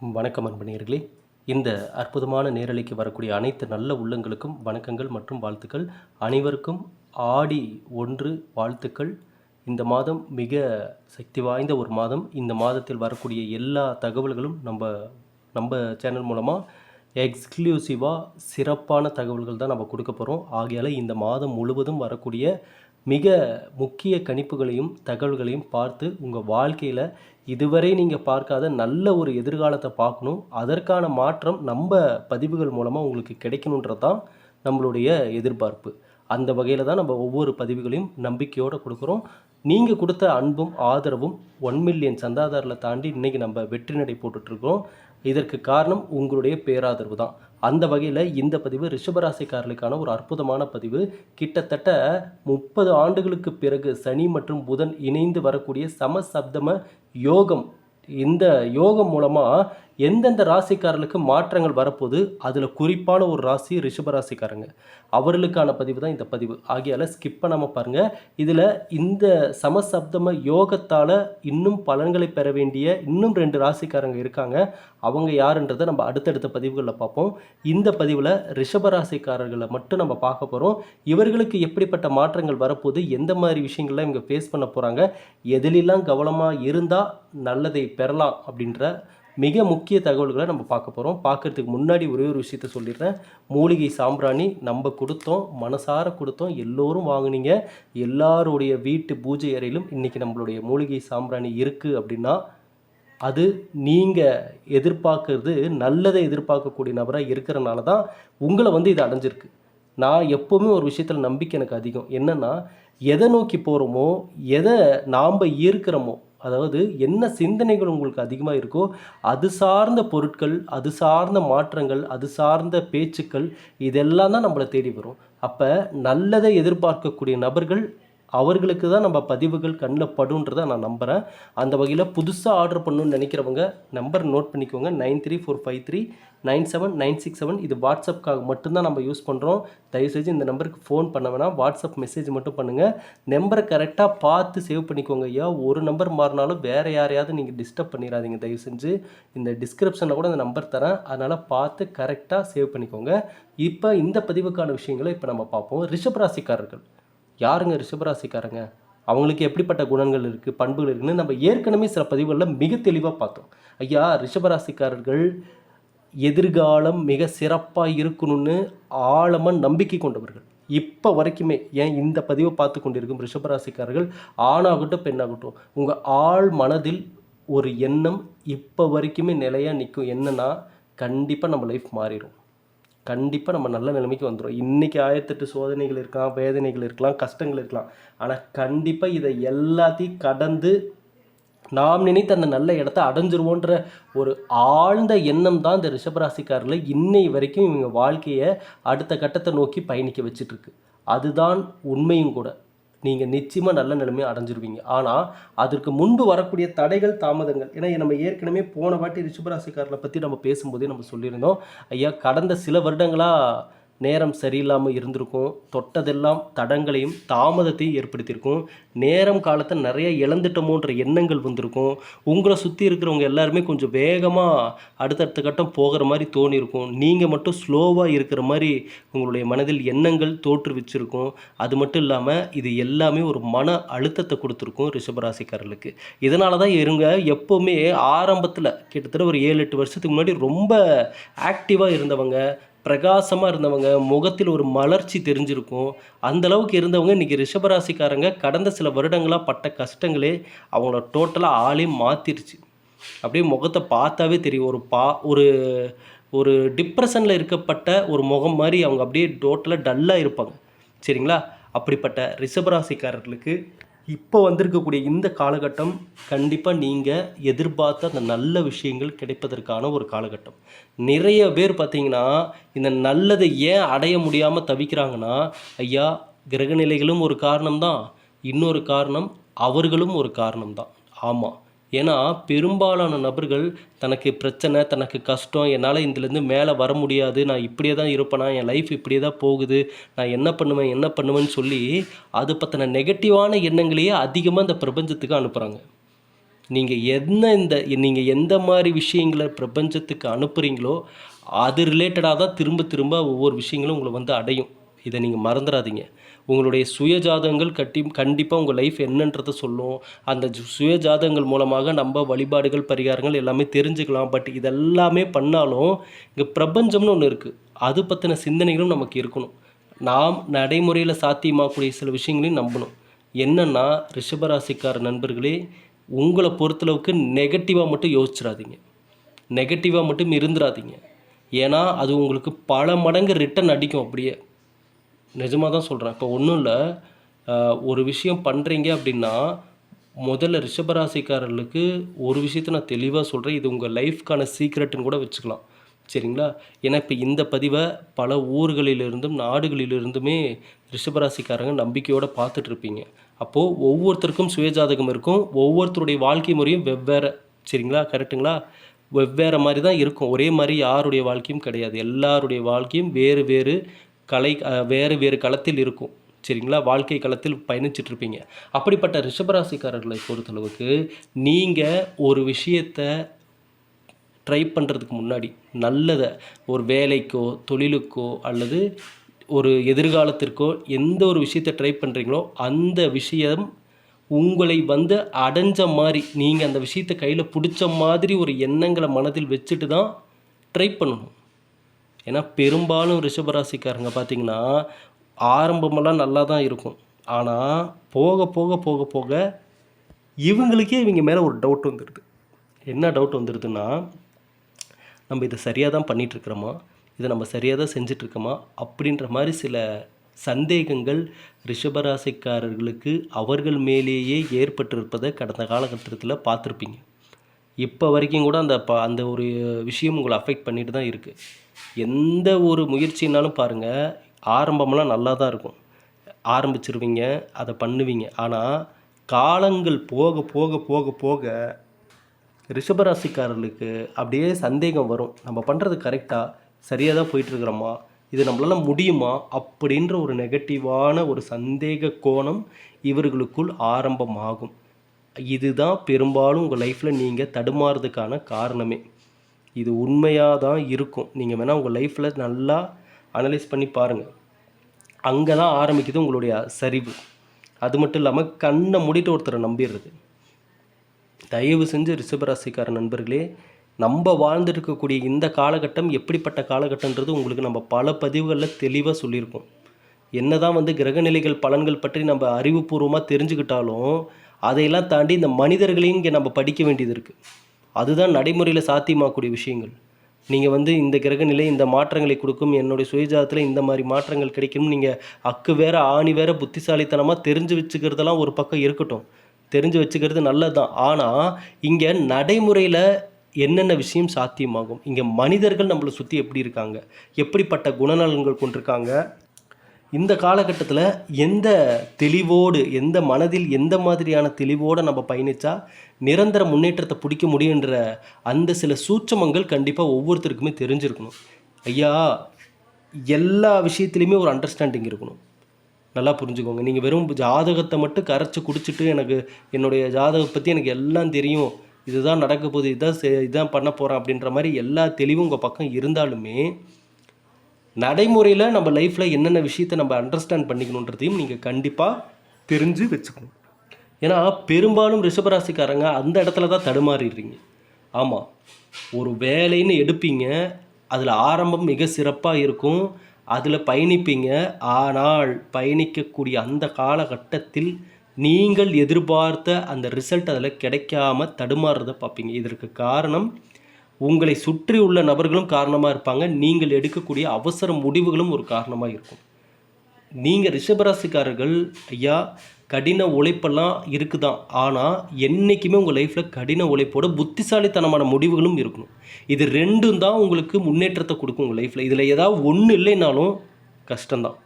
வணக்கம் அன்பணியர்களே இந்த அற்புதமான நேரலைக்கு வரக்கூடிய அனைத்து நல்ல உள்ளங்களுக்கும் வணக்கங்கள் மற்றும் வாழ்த்துக்கள். அனைவருக்கும் ஆடி ஒன்று வாழ்த்துக்கள். இந்த மாதம் மிக சக்தி வாய்ந்த ஒரு மாதம். இந்த மாதத்தில் வரக்கூடிய எல்லா தகவல்களும் நம்ம நம்ம சேனல் மூலமாக எக்ஸ்க்ளூசிவாக சிறப்பான தகவல்கள் தான் நம்ம கொடுக்க போகிறோம் ஆகையால் இந்த மாதம் முழுவதும் வரக்கூடிய மிக முக்கிய கணிப்புகளையும் தகவல்களையும் பார்த்து உங்கள் வாழ்க்கையில் இதுவரை நீங்கள் பார்க்காத நல்ல ஒரு எதிர்காலத்தை பார்க்கணும். அதற்கான மாற்றம் நம்ம பதிவுகள் மூலமாக உங்களுக்கு கிடைக்கணுன்றது தான் நம்மளுடைய எதிர்பார்ப்பு. அந்த வகையில் தான் நம்ம ஒவ்வொரு பதிவுகளையும் நம்பிக்கையோடு கொடுக்குறோம். நீங்கள் கொடுத்த அன்பும் ஆதரவும் ஒன் மில்லியன் சந்தாதாரில் தாண்டி இன்றைக்கி நம்ம வெற்றி நடை போட்டுட்ருக்கோம் இதற்கு காரணம் உங்களுடைய பேராதரவு தான். அந்த வகையில் இந்த பதிவு ரிஷபராசிக்காரர்களுக்கான ஒரு அற்புதமான பதிவு. கிட்டத்தட்ட முப்பது ஆண்டுகளுக்கு பிறகு சனி மற்றும் புதன் இணைந்து வரக்கூடிய சமசப்தம யோகம். இந்த யோகம் மூலமாக எந்தெந்த ராசிக்காரர்களுக்கு மாற்றங்கள் வரப்போகுது அதில் குறிப்பான ஒரு ராசி ரிஷபராசிக்காரங்க அவர்களுக்கான பதிவு தான் இந்த பதிவு. ஆகியால் ஸ்கிப் பண்ணாமல் பாருங்கள் இதில் இந்த சமசப்தம யோகத்தால் இன்னும் பலன்களை பெற வேண்டிய இன்னும் ரெண்டு ராசிக்காரங்க இருக்காங்க. அவங்க யாருன்றதை நம்ம அடுத்தடுத்த பதிவுகளில் பார்ப்போம். இந்த பதிவில் ரிஷபராசிக்காரர்களை மட்டும் நம்ம பார்க்க போகிறோம் இவர்களுக்கு எப்படிப்பட்ட மாற்றங்கள் வரப்போகுது எந்த மாதிரி விஷயங்கள்லாம் இவங்க ஃபேஸ் பண்ண போகிறாங்க எதிலெல்லாம் கவனமாக இருந்தால் நல்லதை பெறலாம் அப்படின்ற மிக முக்கிய தகவல்களை நம்ம பார்க்க போகிறோம் பார்க்கறதுக்கு முன்னாடி ஒரே ஒரு விஷயத்த சொல்லிடுறேன். மூலிகை சாம்பிராணி நம்ம கொடுத்தோம் மனசார கொடுத்தோம் எல்லோரும் வாங்கினீங்க. எல்லாருடைய வீட்டு பூஜை அறையிலும் இன்றைக்கி நம்மளுடைய மூலிகை சாம்பிராணி இருக்குது அப்படின்னா அது நீங்கள் எதிர்பார்க்கறது நல்லதை எதிர்பார்க்கக்கூடிய நபராக இருக்கிறனால தான் உங்களை வந்து இது அடைஞ்சிருக்கு. நான் எப்போவுமே ஒரு விஷயத்தில் நம்பிக்கை எனக்கு அதிகம். என்னென்னா எதை நோக்கி போகிறோமோ எதை நாம் ஈர்க்கிறோமோ அதாவது என்ன சிந்தனைகள் உங்களுக்கு அதிகமாக இருக்கோ அது சார்ந்த பொருட்கள் அது சார்ந்த மாற்றங்கள் அது சார்ந்த பேச்சுக்கள் இதெல்லாம் தான் நம்மளை தேடி வரும். அப்போ நல்லதை எதிர்பார்க்கக்கூடிய நபர்கள் அவர்களுக்கு தான் நம்ம பதிவுகள் கண்ணில் படுன்றதை நான் நம்புகிறேன் அந்த வகையில் புதுசாக ஆர்டர் பண்ணணும்னு நினைக்கிறவங்க நம்பர் நோட் பண்ணிக்கோங்க. Nine three four five three nine seven nine six seven. இது வாட்ஸ்அப்காக மட்டும்தான் நம்ம யூஸ் பண்ணுறோம் தயவுசெய்து இந்த நம்பருக்கு ஃபோன் பண்ண வேணாம் வாட்ஸ்அப் மெசேஜ் மட்டும் பண்ணுங்கள் நம்பரை கரெக்டாக பார்த்து சேவ் பண்ணிக்கோங்க. ஐயா ஒரு நம்பர் மாறினாலும் வேறு யாரையாவது நீங்கள் டிஸ்டர்ப் பண்ணிடாதீங்க தயவு செஞ்சு இந்த டிஸ்கிரிப்ஷனில் கூட இந்த நம்பர் தரேன். அதனால் பார்த்து கரெக்டாக சேவ் பண்ணிக்கோங்க. இப்போ இந்த பதிவுக்கான விஷயங்களை இப்போ நம்ம பார்ப்போம். ரிஷபராசிக்காரர்கள் யாருங்க ரிஷபராசிக்காரங்க அவங்களுக்கு எப்படிப்பட்ட குணங்கள் இருக்குது பண்புகள் இருக்குன்னு நம்ம ஏற்கனவே சில பதிவுகளில் மிக தெளிவாக பார்த்தோம். ஐயா ரிஷபராசிக்காரர்கள் எதிர்காலம் மிக சிறப்பாக இருக்கணும்னு ஆழமாக நம்பிக்கை கொண்டவர்கள். இப்போ வரைக்குமே ஏன் இந்த பதிவை பார்த்து கொண்டிருக்கும் ரிஷபராசிக்காரர்கள்? ஆணாகட்டும் பெண்ணாகட்டும் உங்கள் ஆழ் மனதில் ஒரு எண்ணம் இப்போ வரைக்குமே நிலையாக நிற்கும் என்னன்னா கண்டிப்பாக நம்ம லைஃப் மாறிடும் கண்டிப்பாக நம்ம நல்ல நிலைமைக்கு வந்துடும் இன்றைக்கி ஆயிரத்தெட்டு சோதனைகள் இருக்கலாம் வேதனைகள் இருக்கலாம் கஷ்டங்கள் இருக்கலாம். ஆனால் கண்டிப்பாக இதை எல்லாத்தையும் கடந்து நாம் நினைத்த அந்த நல்ல இடத்த அடைஞ்சிருவோன்ற ஒரு ஆழ்ந்த எண்ணம் தான் இந்த ரிஷபராசிக்காரில் இன்னை வரைக்கும் இவங்க வாழ்க்கையை அடுத்த கட்டத்தை நோக்கி பயணிக்க வச்சிட்ருக்கு. அதுதான் உண்மையும் கூட. நீங்கள் நிச்சயமாக நல்ல நிலைமையை அடைஞ்சிருவீங்க. ஆனால் அதற்கு முன்பு வரக்கூடிய தடைகள் தாமதங்கள் ஏன்னா நம்ம ஏற்கனவே போன வாட்டி ரிஷபராசிக்காரரை பற்றி நம்ம பேசும்போதே நம்ம சொல்லியிருந்தோம். ஐயா கடந்த சில வருடங்களாக நேரம் சரியில்லாமல் இருந்திருக்கும். தொட்டதெல்லாம் தடங்களையும் தாமதத்தையும் ஏற்படுத்தியிருக்கும். நேரம் காலத்தை நிறைய இழந்துட்டோமோன்ற எண்ணங்கள் வந்திருக்கும். உங்களை சுற்றி இருக்கிறவங்க எல்லாருமே கொஞ்சம் வேகமாக அடுத்தடுத்த கட்டம் போகிற மாதிரி தோணியிருக்கும். நீங்கள் மட்டும் ஸ்லோவாக இருக்கிற மாதிரி உங்களுடைய மனதில் எண்ணங்கள் தோற்றுவிச்சிருக்கும் அது மட்டும் இல்லாமல் இது எல்லாமே ஒரு மன அழுத்தத்தை கொடுத்துருக்கும் ரிஷபராசிக்காரர்களுக்கு. இதனால தான் இவங்க எப்போவுமே ஆரம்பத்தில் கிட்டத்தட்ட ஒரு ஏழு எட்டு வருஷத்துக்கு முன்னாடி ரொம்ப ஆக்டிவாக இருந்தவங்க. பிரகாசமாக இருந்தவங்க முகத்தில் ஒரு மலர்ச்சி தெரிஞ்சிருக்கும். அந்த அளவுக்கு இருந்தவங்க இன்றைக்கி ரிஷபராசிக்காரங்க கடந்த சில வருடங்களாக பட்ட கஷ்டங்களே அவங்கள டோட்டலாக ஆளே மாற்றிருச்சு அப்படியே முகத்தை பார்த்தாவே தெரியும். ஒரு பா ஒரு ஒரு டிப்ரெஷனில் இருக்கப்பட்ட ஒரு முகம் மாதிரி அவங்க அப்படியே டோட்டலாக டல்லாக இருப்பாங்க. சரிங்களா? அப்படிப்பட்ட ரிஷபராசிக்காரர்களுக்கு இப்போ வந்திருக்கக்கூடிய இந்த காலகட்டம் கண்டிப்பாக நீங்கள் எதிர்பார்த்த அந்த நல்ல விஷயங்கள் கிடைப்பதற்கான ஒரு காலகட்டம். நிறைய பேர் பார்த்தீங்கன்னா இந்த நல்லதை ஏன் அடைய முடியாமல் தவிக்கிறாங்கன்னா ஐயா கிரகநிலைகளும் ஒரு காரணம்தான். இன்னொரு காரணம் அவர்களும் ஒரு காரணம்தான். ஆமாம் ஏன்னா பெரும்பாலான நபர்கள் தனக்கு பிரச்சனை தனக்கு கஷ்டம் என்னால் இதுலேருந்து மேலே வர முடியாது நான் இப்படியே தான் இருப்பேனா என் லைஃப் இப்படியே தான் போகுது நான் என்ன பண்ணுவேன் என்ன பண்ணுவேன்னு சொல்லி அது பற்றின நெகட்டிவான எண்ணங்களையே அதிகமாக இந்த பிரபஞ்சத்துக்கு அனுப்புகிறாங்க நீங்கள் என்ன இந்த நீங்கள் எந்த மாதிரி விஷயங்களை பிரபஞ்சத்துக்கு அனுப்புகிறீங்களோ அது ரிலேட்டடாக தான் திரும்ப திரும்ப ஒவ்வொரு விஷயங்களும் உங்களை வந்து அடையும். இதை நீங்கள் மறந்துடாதீங்க உங்களுடைய சுயஜாதகங்கள் கட்டி கண்டிப்பாக உங்கள் லைஃப் என்னன்றதை சொல்லும். அந்த சுய ஜாதகங்கள் மூலமாக நம்ம வழிபாடுகள் பரிகாரங்கள் எல்லாமே தெரிஞ்சுக்கலாம். பட் இதெல்லாமே பண்ணாலும் இங்கே பிரபஞ்சம்னு ஒன்று இருக்குது அது பற்றின சிந்தனைகளும் நமக்கு இருக்கணும். நாம் நடைமுறையில் சாத்தியமாகக்கூடிய சில விஷயங்களையும் நம்பணும். என்னென்னா ரிஷபராசிக்கார நண்பர்களே உங்களை பொறுத்தளவுக்கு நெகட்டிவாக மட்டும் யோசிச்சிடாதீங்க. நெகட்டிவாக மட்டும் இருந்துடாதீங்க ஏன்னா அது உங்களுக்கு பல மடங்கு ரிட்டன் அடிக்கும் அப்படியே. நிஜமாக தான் சொல்கிறேன் இப்போ ஒன்றும் இல்லை. ஒரு விஷயம் பண்ணுறீங்க அப்படின்னா முதல்ல ரிஷபராசிக்காரர்களுக்கு ஒரு விஷயத்தை நான் தெளிவாக சொல்கிறேன் இது உங்கள் லைஃப்க்கான சீக்ரெட்டுன்னு கூட வச்சுக்கலாம். சரிங்களா? ஏன்னா இப்போ இந்த பதிவை பல ஊர்களிலிருந்தும் நாடுகளிலிருந்துமே ரிஷபராசிக்காரங்க நம்பிக்கையோடு பார்த்துட்ருப்பீங்க அப்போது ஒவ்வொருத்தருக்கும் சுயஜாதகம் இருக்கும். ஒவ்வொருத்தருடைய வாழ்க்கை முறையும் வெவ்வேறு. சரிங்களா? கரெக்ட்டுங்களா? வெவ்வேறு மாதிரி தான் இருக்கும். ஒரே மாதிரி யாருடைய வாழ்க்கையும் கிடையாது. எல்லாருடைய வாழ்க்கையும் வேறு வேறு கலை வேறு வேறு களத்தில் இருக்கும். சரிங்களா? வாழ்க்கை களத்தில் பயணிச்சிட்ருப்பீங்க அப்படிப்பட்ட ரிஷபராசிக்காரர்களை பொறுத்தளவுக்கு நீங்கள் ஒரு விஷயத்தை ட்ரை பண்ணுறதுக்கு முன்னாடி நல்லதை ஒரு வேலைக்கோ தொழிலுக்கோ அல்லது ஒரு எதிர்காலத்திற்கோ எந்த ஒரு விஷயத்தை ட்ரை பண்ணுறீங்களோ அந்த விஷயம் உங்களை வந்து அடைஞ்ச மாதிரி நீங்கள் அந்த விஷயத்தை கையில் பிடிச்ச மாதிரி ஒரு எண்ணங்களை மனதில் வச்சுட்டு தான் ட்ரை பண்ணணும். ஏன்னா பெரும்பாலும் ரிஷபராசிக்காரங்க பார்த்தீங்கன்னா ஆரம்பமெல்லாம் நல்லா தான் இருக்கும். ஆனால் போக போக போக போக இவங்களுக்கே இவங்க மேலே ஒரு டவுட் வந்துடுது. என்ன டவுட் வந்துடுதுன்னா நம்ம இதை சரியாக தான் பண்ணிகிட்ருக்குறோமா இதை நம்ம சரியாக தான் செஞ்சிட்ருக்கோமா அப்படின்ற மாதிரி சில சந்தேகங்கள் ரிஷபராசிக்காரர்களுக்கு அவர்கள் மேலேயே ஏற்பட்டிருப்பதை கடந்த காலகட்டத்தில் பார்த்துருப்பீங்க. இப்போ வரைக்கும் கூட அந்த ப அந்த ஒரு விஷயம் உங்களை அஃபெக்ட் பண்ணிட்டு தான் இருக்குது எந்த ஒரு முயற்சினாலும் பாருங்கள் ஆரம்பமெல்லாம் நல்லா தான் இருக்கும். ஆரம்பிச்சிருவீங்க அதை பண்ணுவீங்க. ஆனால் காலங்கள் போக போக போக போக ரிஷபராசிக்காரர்களுக்கு அப்படியே சந்தேகம் வரும். நம்ம பண்ணுறது கரெக்டாக சரியாக தான் போயிட்டுருக்குறோமா? இது நம்மளால் முடியுமா? அப்படின்ற ஒரு நெகட்டிவான ஒரு சந்தேக கோணம் இவர்களுக்குள் ஆரம்பமாகும். இதுதான் பெரும்பாலும் உங்கள் லைஃப்பில் நீங்கள் தடுமாறுறதுக்கான காரணமே. இது உண்மையாக தான் இருக்கும் நீங்கள் வேணால் உங்கள் லைஃப்பில் நல்லா அனலைஸ் பண்ணி பாருங்கள் அங்கே தான் ஆரம்பிக்குது உங்களுடைய சரிவு. அது மட்டும் இல்லாமல் கண்ணை மூடிட்டு ஒருத்தரை நம்பிடுறது. தயவு செஞ்சு ரிஷபராசிக்கார நண்பர்களே நம்ம வாழ்ந்துட்டு இருக்கக்கூடிய இந்த காலகட்டம் எப்படிப்பட்ட காலகட்டன்றது உங்களுக்கு நம்ம பல பதிவுகளில் தெளிவாக சொல்லியிருக்கோம். என்னதான் வந்து கிரகநிலைகள் பலன்கள் பற்றி நம்ம அறிவுபூர்வமாக தெரிஞ்சுக்கிட்டாலும் அதையெல்லாம் தாண்டி இந்த மனிதர்களையும் இங்கே நம்ம படிக்க வேண்டியது இருக்குது அதுதான் நடைமுறையில் சாத்தியமாகக்கூடிய விஷயங்கள். நீங்கள் வந்து இந்த கிரகநிலை இந்த மாற்றங்களை கொடுக்கும் என்னுடைய சுயஜாதத்தில் இந்த மாதிரி மாற்றங்கள் கிடைக்கும் நீங்கள் அக்கு வேற ஆணி வேற புத்திசாலித்தனமாக தெரிஞ்சு வச்சுக்கிறதெல்லாம் ஒரு பக்கம் இருக்கட்டும். தெரிஞ்சு வச்சுக்கிறது நல்லது தான் ஆனால் இங்கே நடைமுறையில் என்னென்ன விஷயம் சாத்தியமாகும்? இங்கே மனிதர்கள் நம்மளை சுற்றி எப்படி இருக்காங்க? எப்படிப்பட்ட குணநலன்கள் கொண்டிருக்காங்க? இந்த காலகட்டத்தில் எந்த தெளிவோடு எந்த மனதில் எந்த மாதிரியான தெளிவோடு நம்ம பயணித்தா நிரந்தர முன்னேற்றத்தை பிடிக்க முடியுன்ற அந்த சில சூட்சமங்கள் கண்டிப்பாக ஒவ்வொருத்தருக்குமே தெரிஞ்சிருக்கணும். ஐயா எல்லா விஷயத்துலையுமே ஒரு அண்டர்ஸ்டாண்டிங் இருக்கணும். நல்லா புரிஞ்சுக்கோங்க. நீங்கள் வெறும் ஜாதகத்தை மட்டும் கரைச்சி குடிச்சிட்டு எனக்கு என்னுடைய ஜாதகம் பற்றி எனக்கு எல்லாம் தெரியும். இதுதான் நடக்க போகுது இதுதான் செ- இதுதான் பண்ண போகிறேன் அப்படின்ற மாதிரி எல்லா தெளிவும் உங்கள் பக்கம் இருந்தாலுமே நடைமுறையில் நம்ம லைஃப்பில் என்னென்ன விஷயத்தை நம்ம அண்டர்ஸ்டாண்ட் பண்ணிக்கணுன்றதையும் நீங்கள் கண்டிப்பாக தெரிஞ்சு வச்சுக்கணும். ஏன்னா பெரும்பாலும் ரிஷபராசிக்காரங்க அந்த இடத்துல தான் தடுமாறிடுறீங்க. ஆமாம் ஒரு வேலைன்னு எடுப்பீங்க அதில் ஆரம்பம் மிக சிறப்பாக இருக்கும் அதில் பயணிப்பீங்க. ஆனால் பயணிக்கக்கூடிய அந்த காலகட்டத்தில் நீங்கள் எதிர்பார்த்த அந்த ரிசல்ட் அதில் கிடைக்காம தடுமாறுறதை பார்ப்பீங்க. இதற்கு காரணம் உங்களை சுற்றி உள்ள நபர்களும் காரணமாக இருப்பாங்க. நீங்கள் எடுக்கக்கூடிய அவசர முடிவுகளும் ஒரு காரணமாக இருக்கும். நீங்கள் ரிஷபராசிக்காரர்கள் ஐயா கடின உழைப்பெல்லாம் இருக்குதான். ஆனால் என்றைக்குமே உங்கள் லைஃப்பில் கடின உழைப்போட புத்திசாலித்தனமான முடிவுகளும் இருக்கணும். இது ரெண்டும் தான் உங்களுக்கு முன்னேற்றத்தை கொடுக்கும் உங்கள் லைஃப்பில் இதில் ஏதாவது ஒன்று இல்லைனாலும் கஷ்டம்தான்.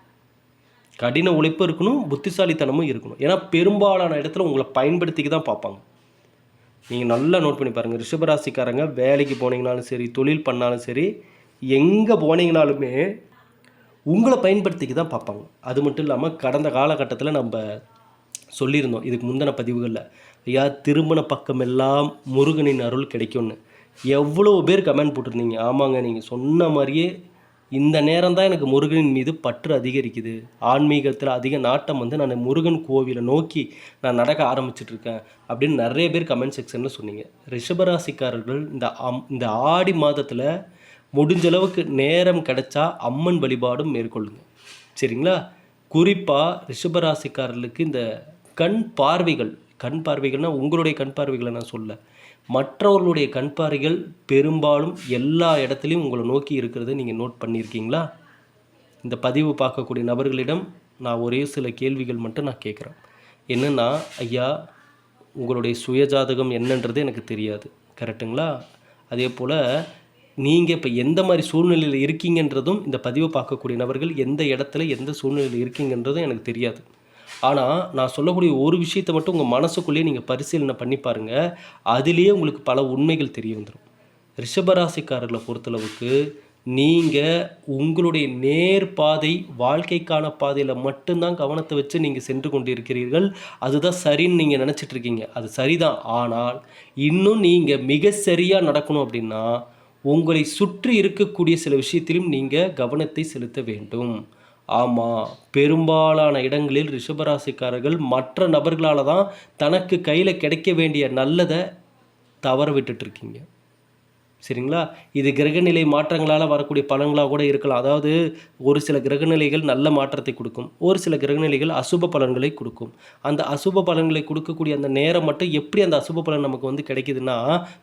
கடின உழைப்பு இருக்கணும் புத்திசாலித்தனமும் இருக்கணும். ஏன்னா பெரும்பாலான இடத்துல உங்களை பயன்படுத்திக்க தான் பார்ப்பாங்க. நீங்கள் நல்லா நோட் பண்ணி பாருங்கள் ரிஷபராசிக்காரங்க வேலைக்கு போனீங்கனாலும் சரி தொழில் பண்ணாலும் சரி எங்கே போனீங்கனாலுமே உங்களை பயன்படுத்திக்க தான் பார்ப்பாங்க. அது மட்டும் இல்லாமல் கடந்த காலகட்டத்தில் நம்ம சொல்லியிருந்தோம். இதுக்கு முந்தின பதிவுகளில் ஐயா திருமண பக்கமெல்லாம் முருகனின் அருள் கிடைக்கும்னு. எவ்வளோ பேர் கமெண்ட் போட்டிருந்தீங்க. ஆமாங்க நீங்கள் சொன்ன மாதிரியே இந்த நேரம் தான் எனக்கு முருகனின் மீது பற்று அதிகரிக்குது. ஆன்மீகத்தில் அதிக நாட்டம் வந்து நான் முருகன் கோவிலை நோக்கி நான் நடக்க ஆரம்பிச்சிட்டு இருக்கேன் அப்படின்னு நிறைய பேர் கமெண்ட் செக்ஷனில் சொன்னீங்க. ரிஷபராசிக்காரர்கள் இந்த அம் இந்த ஆடி மாதத்தில் முடிஞ்ச அளவுக்கு நேரம் கிடைச்சா அம்மன் வழிபாடும் மேற்கொள்ளுங்க. சரிங்களா? குறிப்பாக ரிஷபராசிக்காரர்களுக்கு இந்த கண் பார்வைகள் கண் பார்வைகள்னால் உங்களுடைய கண் பார்வைகளை நான் சொல்ல. மற்றவர்களுடைய கண்பாறைகள் பெரும்பாலும் எல்லா இடத்துலையும் உங்களை நோக்கி இருக்கிறத நீங்கள் நோட் பண்ணியிருக்கீங்களா? இந்த பதிவு பார்க்கக்கூடிய நபர்களிடம் நான் ஒரே சில கேள்விகள் மட்டும் நான் கேட்குறேன். என்னென்னா ஐயா உங்களுடைய சுயஜாதகம் என்னன்றது எனக்கு தெரியாது. கரெக்டுங்களா அதே போல் நீங்கள் இப்போ எந்த மாதிரி சூழ்நிலையில் இருக்கீங்கன்றதும் இந்த பதிவை பார்க்கக்கூடிய நபர்கள் எந்த இடத்துல எந்த சூழ்நிலையில் இருக்கீங்கன்றதும் எனக்கு தெரியாது. ஆனால் நான் சொல்லக்கூடிய ஒரு விஷயத்தை மட்டும் உங்கள் மனசுக்குள்ளேயே நீங்கள் பரிசீலனை பண்ணி பாருங்கள் அதுலேயே உங்களுக்கு பல உண்மைகள் தெரிய வந்துடும் ரிஷபராசிக்காரர்களை பொறுத்தளவுக்கு நீங்கள் உங்களுடைய நேர் பாதை வாழ்க்கைக்கான பாதையில் மட்டும்தான் கவனத்தை வச்சு நீங்கள் சென்று கொண்டிருக்கிறீர்கள். அதுதான் சரின்னு நீங்கள் நினச்சிட்டு இருக்கீங்க. அது சரிதான். ஆனால் இன்னும் நீங்கள் மிக சரியாக நடக்கணும் அப்படின்னா உங்களை சுற்றி இருக்கக்கூடிய சில விஷயத்திலும் நீங்கள் கவனத்தை செலுத்த வேண்டும். ஆமாம் பெரும்பாலான இடங்களில் ரிஷபராசிக்காரர்கள் மற்ற நபர்களால் தான் தனக்கு கையில் கிடைக்க வேண்டிய நல்லதை தவற விட்டுட்ருக்கீங்க சரிங்களா? இது கிரகநிலை மாற்றங்களால் வரக்கூடிய பலன்களாக கூட இருக்கலாம். அதாவது ஒரு சில கிரகநிலைகள் நல்ல மாற்றத்தை கொடுக்கும். ஒரு சில கிரகநிலைகள் அசுப பலன்களை கொடுக்கும். அந்த அசுப பலன்களை கொடுக்கக்கூடிய அந்த நேரம் மட்டும் எப்படி அந்த அசுப பலன் நமக்கு வந்து கிடைக்குதுன்னா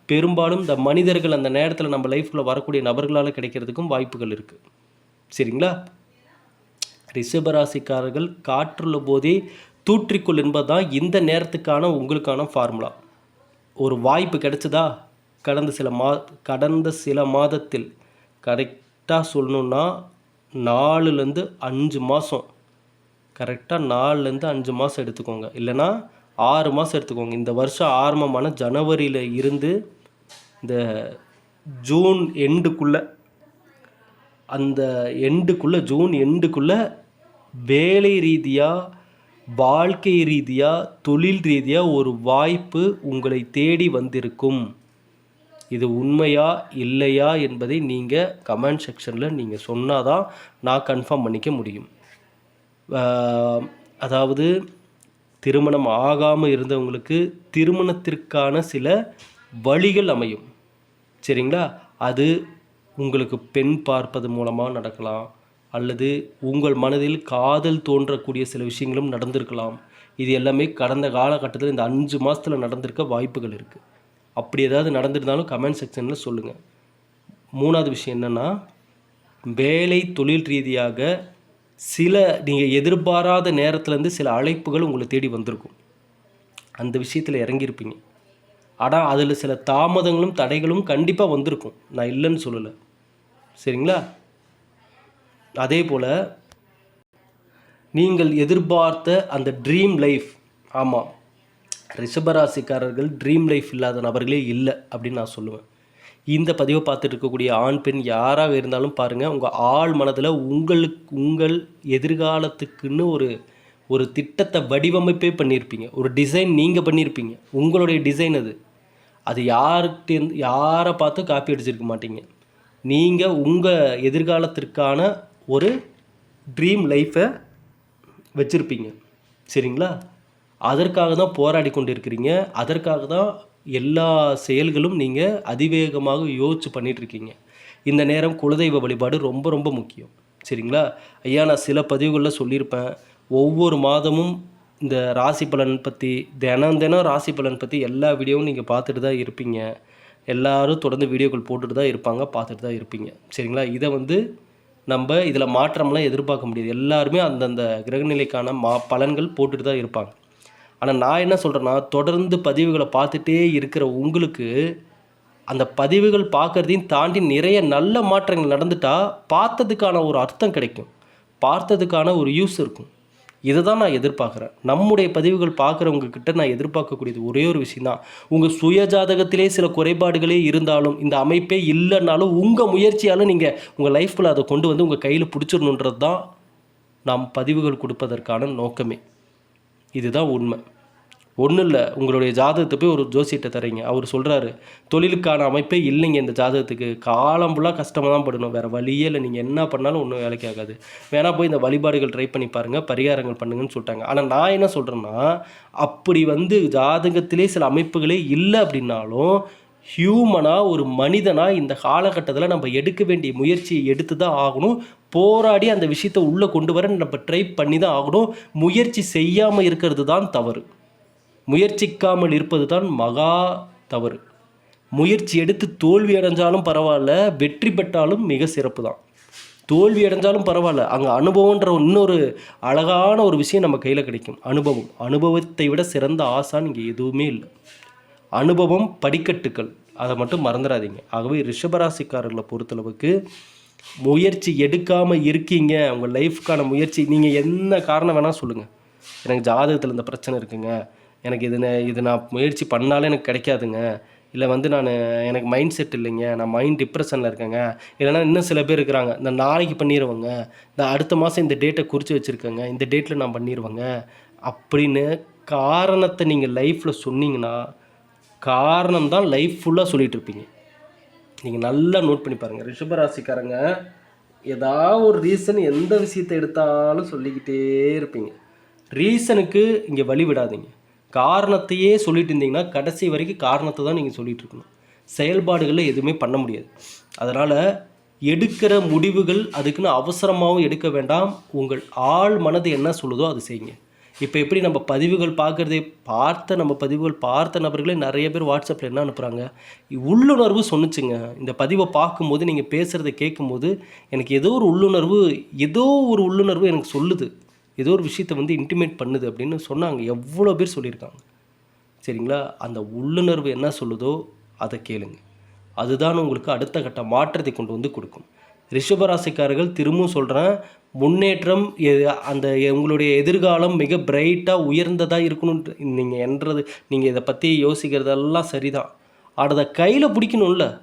பெரும்பாலும் இந்த மனிதர்கள் அந்த நேரத்தில் நம்ம லைஃப்பில் வரக்கூடிய நபர்களால் கிடைக்கிறதுக்கும் வாய்ப்புகள் இருக்குது சரிங்களா? ரிஷபராசிக்காரர்கள் காற்றுள்ள போதே தூற்றிக்கொள் என்பதுதான் இந்த நேரத்துக்கான உங்களுக்கான ஃபார்முலா ஒரு வாய்ப்பு கிடைச்சதா? கடந்த சில மா கடந்த சில மாதத்தில் கரெக்டாக சொல்லணுன்னா நாலுலேருந்து அஞ்சு மாதம் கரெக்டாக நாலுலேருந்து அஞ்சு மாதம் எடுத்துக்கோங்க. இல்லைன்னா ஆறு மாதம் எடுத்துக்கோங்க. இந்த வருஷம் ஆரம்பமான ஜனவரியில் இருந்து இந்த ஜூன் எண்டுக்குள்ளே அந்த எண்டுக்குள்ளே ஜூன் எண்டுக்குள்ளே வேலை ரீதியாக வாழ்க்கை ரீதியாக தொழில் ரீதியாக ஒரு வாய்ப்பு உங்களை தேடி வந்திருக்கும். இது உண்மையா இல்லையா என்பதை நீங்கள் கமெண்ட் செக்ஷனில் நீங்கள் சொன்னால் தான் நான் கன்ஃபார்ம் பண்ணிக்க முடியும். அதாவது திருமணம் ஆகாமல் இருந்தவங்களுக்கு திருமணத்திற்கான சில வழிகள் அமையும். சரிங்களா? அது உங்களுக்கு பெண் பார்ப்பது மூலமாக நடக்கலாம். அல்லது உங்கள் மனதில் காதல் தோன்றக்கூடிய சில விஷயங்களும் நடந்திருக்கலாம். இது எல்லாமே கடந்த காலகட்டத்தில் இந்த அஞ்சு மாதத்தில் நடந்திருக்க வாய்ப்புகள் இருக்குது அப்படி ஏதாவது நடந்திருந்தாலும் கமெண்ட் செக்ஷனில் சொல்லுங்கள் மூணாவது விஷயம் என்னென்னா வேலை தொழில் ரீதியாக சில நீங்கள் எதிர்பாராத நேரத்துலேருந்து சில அழைப்புகள் உங்களை தேடி வந்திருக்கும். அந்த விஷயத்தில் இறங்கியிருப்பீங்க. ஆனால் அதில் சில தாமதங்களும் தடைகளும் கண்டிப்பாக வந்திருக்கும். நான் இல்லைன்னு சொல்லலை. சரிங்களா? அதே போல் நீங்கள் எதிர்பார்த்த அந்த ட்ரீம் லைஃப் ஆமாம் ரிஷபராசிக்காரர்கள் ட்ரீம் லைஃப் இல்லாத நபர்களே இல்லை அப்படின்னு நான் சொல்லுவேன். இந்த பதிவை பார்த்துட்டு இருக்கக்கூடிய ஆண் பெண் யாராக இருந்தாலும் பாருங்கள் உங்கள் ஆள் மனதில் உங்களுக்கு உங்கள் எதிர்காலத்துக்குன்னு ஒரு ஒரு திட்டத்தை வடிவமைப்பே பண்ணியிருப்பீங்க. ஒரு டிசைன் நீங்கள் பண்ணியிருப்பீங்க. உங்களுடைய டிசைன் அது. அது யார்கிட்ட யாரை பார்த்து காப்பி அடிச்சிருக்க மாட்டீங்க. நீங்கள் உங்கள் எதிர்காலத்திற்கான ஒரு ட்ரீம் லைஃப்பை வச்சுருப்பீங்க. சரிங்களா? அதற்காக தான் போராடி கொண்டிருக்கிறீங்க. அதற்காக தான் எல்லா செயல்களும் நீங்கள் அதிவேகமாக யோசிச்சு பண்ணிகிட்ருக்கீங்க இந்த நேரம் குலதெய்வ வழிபாடு ரொம்ப ரொம்ப முக்கியம். சரிங்களா? ஐயா நான் சில பதிவுகளில் சொல்லியிருப்பேன். ஒவ்வொரு மாதமும் இந்த ராசி பலன் பற்றி தினம் தினம் ராசி பலன் பற்றி எல்லா வீடியோவும் நீங்கள் பார்த்துட்டு தான் இருப்பீங்க. எல்லோரும் தொடர்ந்து வீடியோக்கள் போட்டுட்டு தான் இருப்பாங்க பார்த்துட்டு தான் இருப்பீங்க. சரிங்களா? இதை வந்து நம்ம இதில் மாற்றம்லாம் எதிர்பார்க்க முடியாது. எல்லாருமே அந்தந்த கிரகநிலைக்கான மா பலன்கள் போட்டுட்டு தான் இருப்பாங்க. ஆனால் நான் என்ன சொல்கிறேன்னா தொடர்ந்து பதிவுகளை பார்த்துட்டே இருக்கிற உங்களுக்கு அந்த பதிவுகள் பார்க்குறதையும் தாண்டி நிறைய நல்ல மாற்றங்கள் நடந்துட்டால் பார்த்ததுக்கான ஒரு அர்த்தம் கிடைக்கும். பார்த்ததுக்கான ஒரு யூஸ் இருக்கும். இதை தான் நான் எதிர்பார்க்குறேன். நம்முடைய பதிவுகள் பார்க்குறவங்க கிட்ட நான் எதிர்பார்க்கக்கூடியது ஒரே ஒரு விஷயந்தான் உங்கள் சுய ஜாதகத்திலே சில குறைபாடுகளே இருந்தாலும் இந்த அமைப்பே இல்லைன்னாலும் உங்கள் முயற்சியால் நீங்கள் உங்கள் லைஃப்பில் அதை கொண்டு வந்து உங்கள் கையில் பிடிச்சிடணுன்றது தான் நாம் பதிவுகள் கொடுப்பதற்கான நோக்கமே. இதுதான் உண்மை. ஒன்றும் இல்லை உங்களுடைய ஜாதகத்தை போய் ஒரு ஜோசியிட்ட தரீங்க அவர் சொல்கிறாரு தொழிலுக்கான அமைப்பே இல்லைங்க இந்த ஜாதகத்துக்கு. காலம் ஃபுல்லாக கஷ்டமாக தான் படணும். வேறு வழியே இல்லை. நீங்கள் என்ன பண்ணாலும் ஒன்றும் வேலைக்கு ஆகாது. வேணால் போய் இந்த வழிபாடுகள் ட்ரை பண்ணி பாருங்கள் பரிகாரங்கள் பண்ணுங்கன்னு சொல்லிட்டாங்க. ஆனால் நான் என்ன சொல்கிறேன்னா அப்படி வந்து ஜாதகத்திலே சில அமைப்புகளே இல்லை அப்படின்னாலும் ஹியூமனாக ஒரு மனிதனாக இந்த காலகட்டத்தில் நம்ம எடுக்க வேண்டிய முயற்சியை எடுத்து தான் ஆகணும். போராடி அந்த விஷயத்தை உள்ளே கொண்டு வர நம்ம ட்ரை பண்ணி தான் ஆகணும். முயற்சி செய்யாமல் இருக்கிறது தான் தவறு. முயற்சிக்காமல் இருப்பது தான் மகா தவறு. முயற்சி எடுத்து தோல்வி அடைஞ்சாலும் பரவாயில்ல வெற்றி பெற்றாலும் மிக சிறப்பு தான். தோல்வி அடைஞ்சாலும் பரவாயில்ல. அங்கே அனுபவன்ற இன்னொரு அழகான ஒரு விஷயம் நம்ம கையில் கிடைக்கும். அனுபவம். அனுபவத்தை விட சிறந்த ஆசான் இங்கே எதுவுமே இல்லை. அனுபவம் படிக்கட்டுக்கள் அதை மட்டும் மறந்துடாதீங்க. ஆகவே ரிஷபராசிக்காரர்களை பொறுத்தளவுக்கு முயற்சி எடுக்காமல் இருக்கீங்க. உங்கள் லைஃப்க்கான முயற்சி. நீங்கள் என்ன காரணம் வேணால் சொல்லுங்கள் எனக்கு ஜாதகத்தில் இந்த பிரச்சனை இருக்குங்க. எனக்கு இது இது நான் முயற்சி பண்ணாலே எனக்கு கிடைக்காதுங்க. இல்லை வந்து நான் எனக்கு மைண்ட் செட் இல்லைங்க. நான் மைண்ட் டிப்ரெஷனில் இருக்கேங்க. இல்லைன்னா இன்னும் சில பேர் இருக்கிறாங்க. இந்த நாளைக்கு பண்ணிடுவேங்க இந்த அடுத்த மாதம் இந்த டேட்டை குறித்து வச்சுருக்கேங்க. இந்த டேட்டில் நான் பண்ணிடுவேங்க அப்படின்னு காரணத்தை நீங்கள் லைஃப்பில் சொன்னீங்கன்னா காரணம் தான் லைஃப் ஃபுல்லாக சொல்லிகிட்டு இருப்பீங்க. நீங்கள் நல்லா நோட் பண்ணி பாருங்கள் ரிஷபராசிக்காரங்க ஏதாவது ஒரு ரீசன் எந்த விஷயத்தை எடுத்தாலும் சொல்லிக்கிட்டே இருப்பீங்க. ரீசனுக்கு இங்கே வழி விடாதீங்க. காரணத்தையே சொல்லிட்டு இருந்தீங்கன்னா கடைசி வரைக்கும் காரணத்தை தான் நீங்கள் சொல்லிட்டு இருக்கணும். செயல்பாடுகளில் எதுவுமே பண்ண முடியாது. அதனால் எடுக்கிற முடிவுகள் அதுக்குன்னு அவசரமாகவும் எடுக்க வேண்டாம். உங்கள் ஆள் மனது என்ன சொல்லுதோ அது செய்யுங்க. இப்போ எப்படி நம்ம பதிவுகள் பார்க்குறதே பார்த்த நம்ம பதிவுகள் பார்த்த நபர்களே நிறைய பேர் வாட்ஸ்அப்பில் என்ன அனுப்புகிறாங்க உள்ளுணர்வு சொன்னுச்சுங்க. இந்த பதிவை பார்க்கும்போது நீங்கள் பேசுகிறத கேட்கும்போது எனக்கு ஏதோ ஒரு உள்ளுணர்வு ஏதோ ஒரு உள்ளுணர்வு எனக்கு சொல்லுது. ஏதோ ஒரு விஷயத்தை வந்து இன்டிமேட் பண்ணுது அப்படின்னு சொன்னாங்க. எவ்வளோ பேர் சொல்லியிருக்காங்க. சரிங்களா? அந்த உள்ளுணர்வு என்ன சொல்லுதோ அதை கேளுங்க. அதுதான் உங்களுக்கு அடுத்த கட்ட மாற்றத்தை கொண்டு வந்து கொடுக்கும். ரிஷபராசிக்காரர்கள் திரும்பவும் சொல்கிறேன் முன்னேற்றம் எ- அந்த உங்களுடைய எதிர்காலம் மிக பிரைட்டாக உயர்ந்ததாக இருக்கணும்னு நீங்கள் என்றது நீங்கள் இதை பற்றி யோசிக்கிறதெல்லாம் சரிதான். அதை கையில் பிடிக்கணும்ல.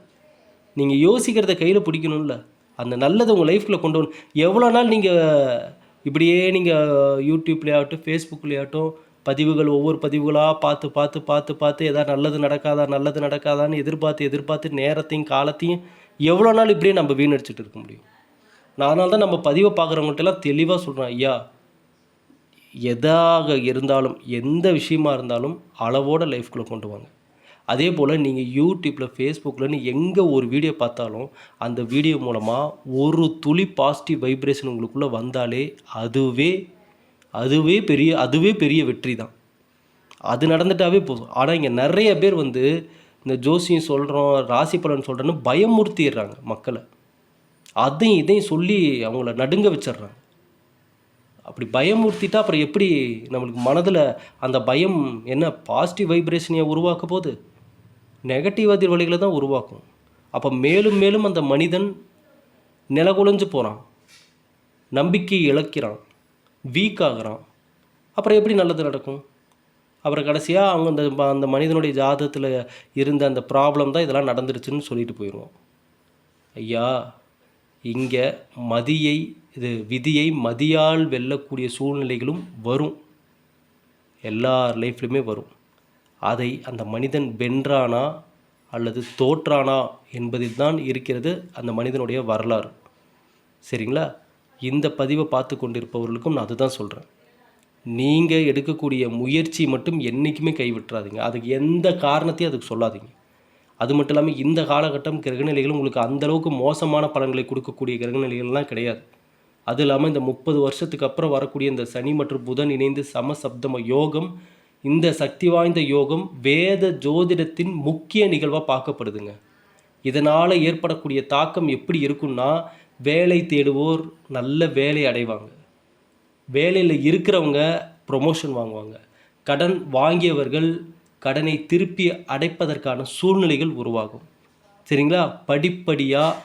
நீங்கள் யோசிக்கிறத கையில் பிடிக்கணும்ல. அந்த நல்லதை உங்கள் லைஃப்பில் கொண்டு வரணும் எவ்வளோ நாள் நீங்கள் இப்படியே நீங்கள் யூடியூப்லேயாகட்டும் ஃபேஸ்புக்லேயாகட்டும் பதிவுகள் ஒவ்வொரு பதிவுகளாக பார்த்து பார்த்து பார்த்து பார்த்து எதாவது நல்லது நடக்காதா நல்லது நடக்காதான்னு எதிர்பார்த்து எதிர்பார்த்து நேரத்தையும் காலத்தையும் எவ்வளோ நாள் இப்படியே நம்ம வீணடிச்சிட்டு இருக்க முடியும்? நான் அதனால தான் நம்ம பதிவை பார்க்குறவங்கள்ட்டெல்லாம் தெளிவாக சொல்கிறேன் ஐயா. எதாக இருந்தாலும் எந்த விஷயமா இருந்தாலும் அளவோட லைஃப்குள்ளே கொண்டு வாங்க. அதே போல் நீங்கள் யூடியூப்பில் ஃபேஸ்புக்கில்னு எங்கே ஒரு வீடியோ பார்த்தாலும் அந்த வீடியோ மூலமாக ஒரு துளி பாசிட்டிவ் வைப்ரேஷன் உங்களுக்குள்ளே வந்தாலே அதுவே அதுவே பெரிய அதுவே பெரிய வெற்றி தான். அது நடந்துட்டாவே போதும். ஆனால் இங்கே நிறைய பேர் வந்து இந்த ஜோசியம் சொல்கிறோம் ராசி பலன் சொல்கிறேன்னு பயமுறுத்திடுறாங்க மக்களை. அதையும் இதையும் சொல்லி அவங்கள நடுங்க வச்சிடுறாங்க. அப்படி பயமுறுத்திட்டா அப்புறம் எப்படி நம்மளுக்கு மனதில் அந்த பயம் என்ன பாசிட்டிவ் வைப்ரேஷனையை உருவாக்க போகுது? நெகட்டிவ் அதிர்வலைகளை தான் உருவாக்கும். அப்போ மேலும் மேலும் அந்த மனிதன் நிலகுலைஞ்சு போகிறான் நம்பிக்கை இழக்கிறான். வீக் ஆகிறான். அப்புறம் எப்படி நல்லது நடக்கும்? அப்புறம் கடைசியாக அவங்க அந்த அந்த மனிதனுடைய ஜாதகத்தில் இருந்த அந்த ப்ராப்ளம் தான் இதெல்லாம் நடந்துருச்சுன்னு சொல்லிட்டு போயிடுவோம். ஐயா இங்கே மதியை இது விதியை மதியால் வெல்லக்கூடிய சூழ்நிலைகளும் வரும். எல்லார் லைஃப்லையுமே வரும். அதை அந்த மனிதன் வென்றானா அல்லது தோற்றானா என்பதில் தான் இருக்கிறது அந்த மனிதனுடைய வரலாறு. சரிங்களா? இந்த பதிவை பார்த்து கொண்டிருப்பவர்களுக்கும் நான் அதுதான் சொல்கிறேன் நீங்கள் எடுக்கக்கூடிய முயற்சி மட்டும் என்றைக்குமே கைவிட்டுறாதீங்க. அதுக்கு எந்த காரணத்தையும் அதுக்கு சொல்லாதீங்க. அது மட்டும் இல்லாமல் இந்த காலகட்டம் கிரகநிலைகள் உங்களுக்கு அந்தளவுக்கு மோசமான பலன்களை கொடுக்கக்கூடிய கிரகநிலைகள்லாம் கிடையாது. அது இல்லாமல் இந்த முப்பது வருஷத்துக்கு அப்புறம் வரக்கூடிய இந்த சனி மற்றும் புதன் இணைந்து சமசப்தம யோகம் இந்த சக்தி வாய்ந்த யோகம் வேத ஜோதிடத்தின் முக்கிய நிகழ்வாக பார்க்கப்படுதுங்க. இதனால் ஏற்படக்கூடிய தாக்கம் எப்படி இருக்கும்னா வேலை தேடுவோர் நல்ல வேலை அடைவாங்க. வேலையில் இருக்கிறவங்க ப்ரொமோஷன் வாங்குவாங்க. கடன் வாங்கியவர்கள் கடனை திருப்பி அடைப்பதற்கான சூழ்நிலைகள் உருவாகும். சரிங்களா? படிப்படியாக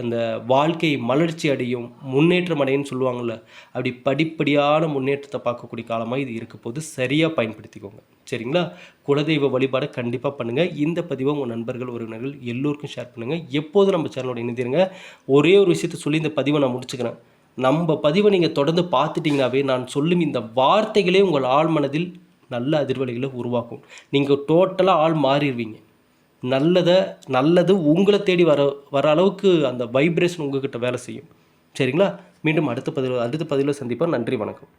அந்த வாழ்க்கை மலர்ச்சி அடையும் முன்னேற்றம் அடையும்னு சொல்லுவாங்கள்ல அப்படி படிப்படியான முன்னேற்றத்தை பார்க்கக்கூடிய காலமாக இது இருக்க போது சரியாக பயன்படுத்திக்கோங்க. சரிங்களா? குலதெய்வ வழிபாடை கண்டிப்பாக பண்ணுங்கள் இந்த பதிவை உங்கள் நண்பர்கள் உறவினர்கள் எல்லோருக்கும் ஷேர் பண்ணுங்கள் எப்போதும் நம்ம சேனலோட இணைந்திருங்க. ஒரே ஒரு விஷயத்தை சொல்லி இந்த பதிவை நான் முடிச்சுக்கிறேன். நம்ம பதிவை நீங்கள் தொடர்ந்து பார்த்துட்டிங்கனாவே நான் சொல்லும் இந்த வார்த்தைகளே உங்கள் ஆழ் மனதில் நல்ல அதிர்வலைகளை உருவாக்கும். நீங்கள் டோட்டலாக ஆள் மாறிடுவீங்க. நல்லதை நல்லது உங்களை தேடி வர வர அளவுக்கு அந்த வைப்ரேஷன் உங்ககிட்ட வேலை செய்யும். சரிங்களா? மீண்டும் அடுத்த பதிவில் அடுத்த பதிவில் சந்திப்போம். நன்றி வணக்கம்.